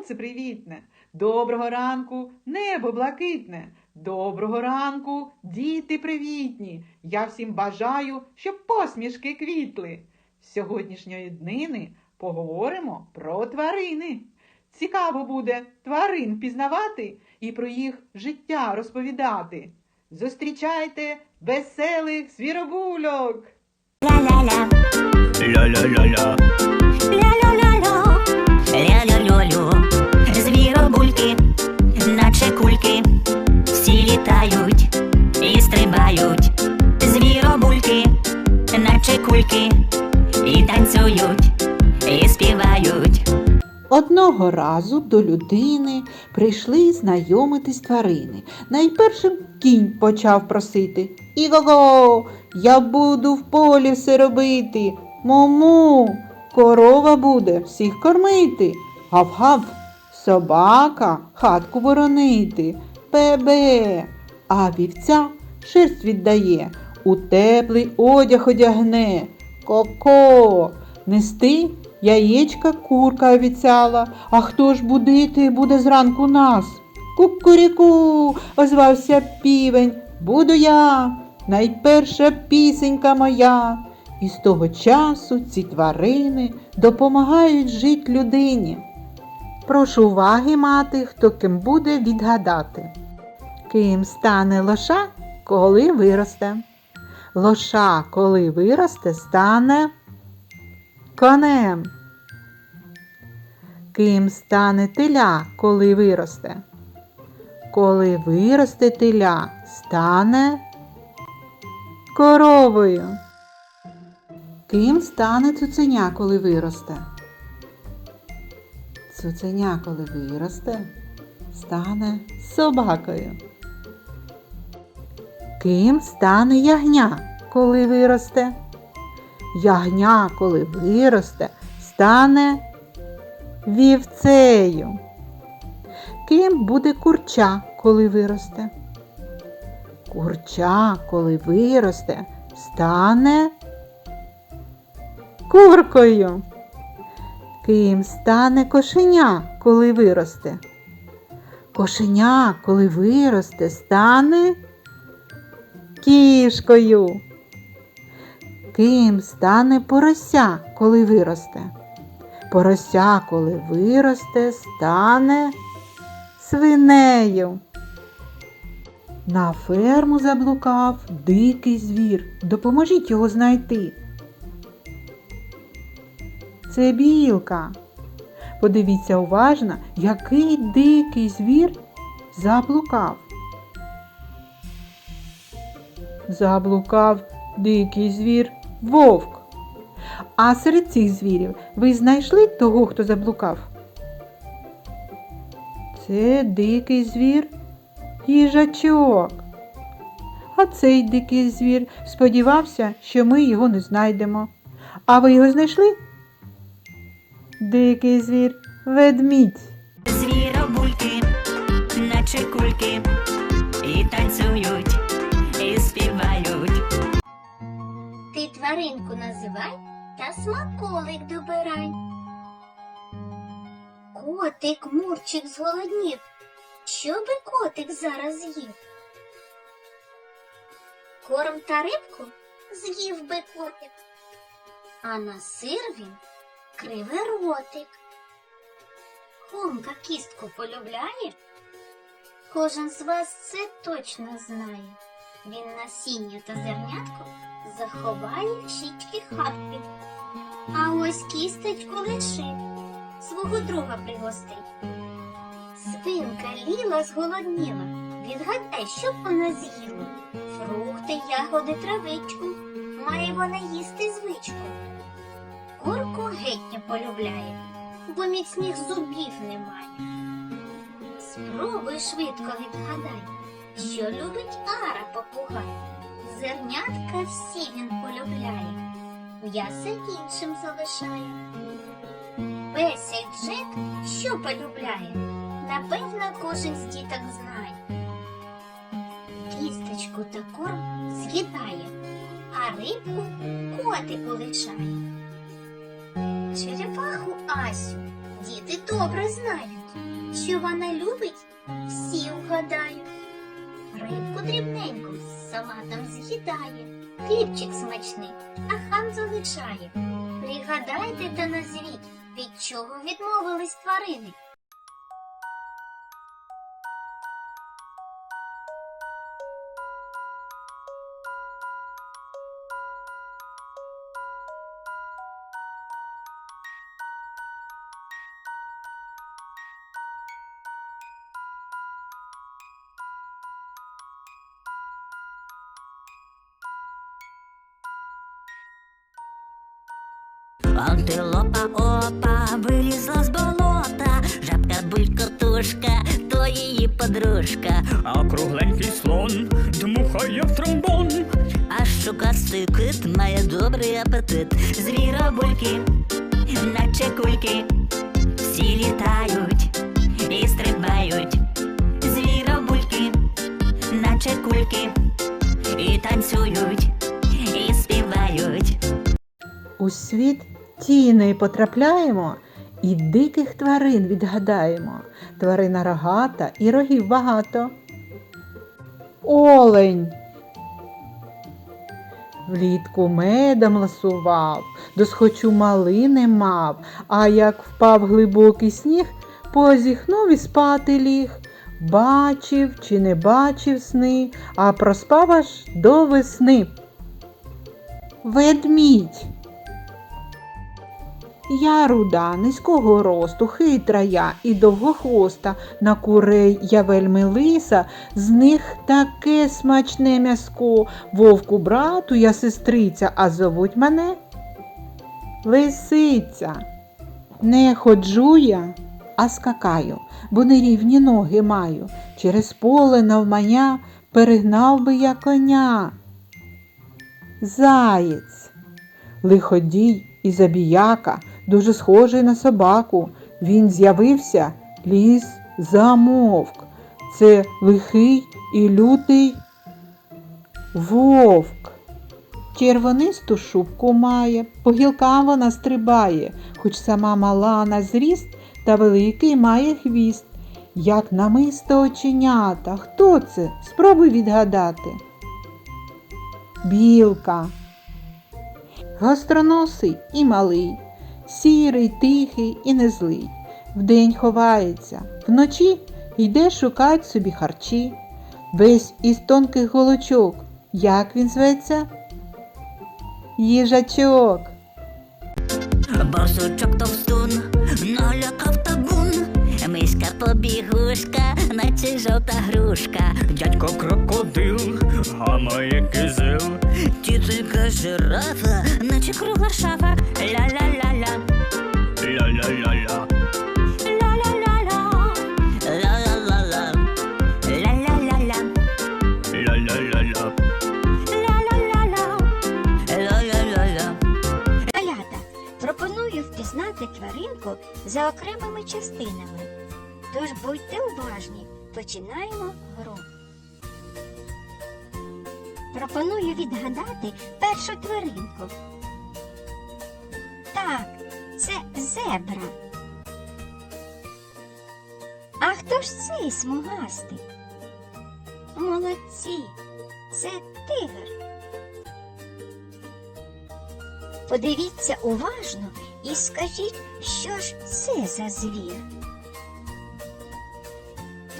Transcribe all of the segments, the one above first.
Сонце привітне. Доброго ранку, небо блакитне. Доброго ранку, діти привітні. Я всім бажаю, щоб посмішки квітли. З сьогоднішньої днини поговоримо про тварини. Цікаво буде тварин пізнавати і про їх життя розповідати. Зустрічайте веселих звіробульок! Ля-ля-ля, Ля-ля-ля-ля, ля-ля-ля-ля, ля-ля-лю-лю. Одного разу до людини прийшли знайомитись тварини. Найпершим кінь почав просити Іго-го, я буду в полі все робити. Му-му, корова буде всіх кормити. Гав-гав, собака хатку боронити. Бе-бе, а вівця шерсть віддає, у теплий одяг одягне. Ко-ко, нести яєчка курка обіцяла. А хто ж будити буде зранку нас? Кукуріку, озвався півень. Буду я, найперша пісенька моя. І з того часу ці тварини допомагають жити людині. Прошу уваги мати, хто ким буде відгадати. Ким стане лоша, коли виросте. Лоша, коли виросте, стане конем. Ким стане теля, коли виросте? Коли виросте теля, стане коровою. Ким стане цуценя, коли виросте? Цуценя, коли виросте, стане собакою. Ким стане ягня, коли виросте? Ягня, коли виросте, стане вівцею. Ким буде курча, коли виросте? Курча, коли виросте, стане куркою. Ким стане кошеня, коли виросте? Кошеня, коли виросте, стане кішкою. Ким стане порося, коли виросте? Порося, коли виросте, стане свинею. На ферму заблукав дикий звір. Допоможіть його знайти. Це білка. Подивіться уважно, який дикий звір заблукав. Заблукав дикий звір вовк. А серед цих звірів ви знайшли того, хто заблукав? Це дикий звір їжачок. А цей дикий звір сподівався, що ми його не знайдемо. А ви його знайшли? Дикий звір ведмідь. Звіробульки, наче кульки, і танцюють, і співають. Ти тваринку називай та смаколик добирай. Котик, мурчик зголоднів. Що би котик зараз їв? Корм та рибку з'їв би котик, а на сир він криве ротик. Хомка кістку полюбляє? Кожен з вас це точно знає. Він насіння та зернятко заховає в щічки хатки. А ось кісточку лишить, свого друга пригостить. Свинка ліла зголодніла. Відгадай, що б вона з'їла? Фрукти, ягоди, травичку, має вона їсти звичку. Курку геть не полюбляє, бо міцних зубів немає. Спробуй швидко відгадай, що любить ара попугай. Зернятка всі він полюбляє, м'ясо іншим залишає. Песик Джек що полюбляє, напевно, кожен з діток знає. Кісточку та корм з'їдає, а рибку котику лишає. Черепаху Асю діти добре знають, що вона любить, всі вгадають. Рибку дрібненьку з салатом з'їдає, хлібчик смачний, а хан залишає. Пригадайте та назвіть, від чого відмовились тварини. Антилопа опа вилізла з болота, жабка булькотушка, то її подружка, А кругленький слон дмухає в тромбон. а щукастий кит має добрий апетит. Звіробульки, наче кульки, всі літають і стрибають. Звіробульки, наче кульки, і танцюють, і співають. У світ тіней потрапляємо і диких тварин відгадаємо. Тварина рогата і рогів багато. Олень. Влітку медом ласував, досхочу малини мав, а як впав глибокий сніг, позіхнув і спати ліг. Бачив чи не бачив сни, а проспав аж до весни. Ведмідь. Я руда, низького росту, хитра я і довгохвоста, на курей я вельми лиса, з них таке смачне м'яско, вовку брату я сестриця, а зовуть мене Лисиця. Не ходжу я, а скакаю, бо нерівні ноги маю. Через поле навмання перегнав би я коня. Заєць. Лиходій і забіяка, дуже схожий на собаку. Він з'явився, ліс замовк. Це лихий і лютий вовк. Червонисту шубку має, по гілкам вона стрибає, хоч сама мала на зріст та великий має хвіст. Як намисто оченята. Хто це? Спробуй відгадати. Білка. Гостроносий і малий, сірий, тихий і незлий. Вдень ховається, вночі йде шукать собі харчі. Весь із тонких голочок. Як він зветься? Їжачок. Борсучок товстун, налякав табун, миська побігушка, наче жовта грушка, Дядько крокодил гамає кизил. тітонька жирафа, наче кругла шафа, ля-ля-ля-ля, окремими частинами. Тож будьте уважні, починаємо гру. Пропоную відгадати першу тваринку. Так, це зебра. А хто ж цей смугастий? Молодці, це тигр. Подивіться уважно і скажіть, що ж це за звір?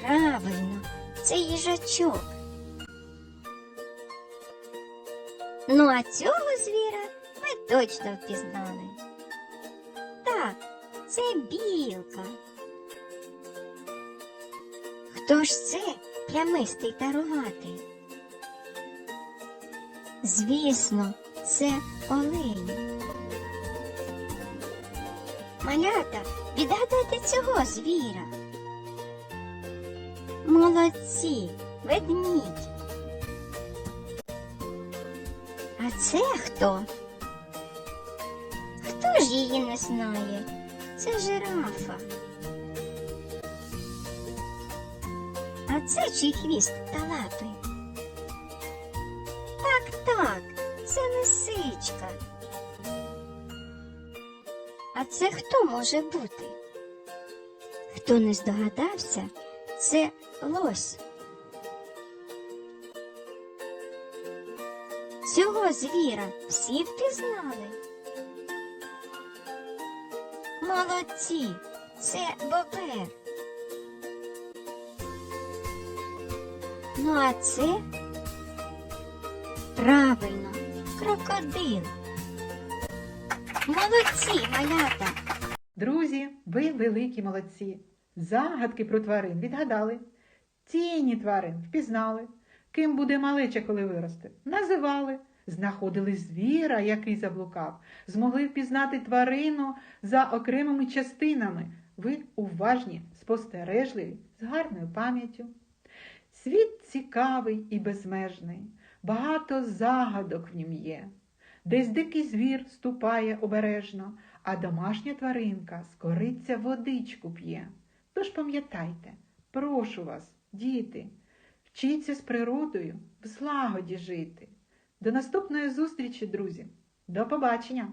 Правильно, це їжачок. Ну, а цього звіра ви точно впізнали. Так, це білка. Хто ж це плямистий та рогатий? Звісно, це олень. Малята, відгадайте цього звіра. Молодці, ведмідь. А це хто? Хто ж її не знає? Це жирафа. А це чий хвіст та лапи? Так, так, це лисичка. А це хто може бути? Хто не здогадався, це лось. Цього звіра всі впізнали. Молодці, це бобер. Ну а це правильно, крокодил. Молодці, малята. Друзі, ви великі молодці. Загадки про тварин відгадали. Тіні тварин впізнали. Ким буде малеча, коли виросте? Називали. Знаходили звіра, який заблукав. Змогли впізнати тварину за окремими частинами. Ви уважні, спостережливі, з гарною пам'яттю. Світ цікавий і безмежний, багато загадок в нім є. Десь дикий звір ступає обережно, а домашня тваринка з кориця водичку п'є. Тож пам'ятайте, прошу вас, діти, вчіться з природою в злагоді жити. До наступної зустрічі, друзі. До побачення!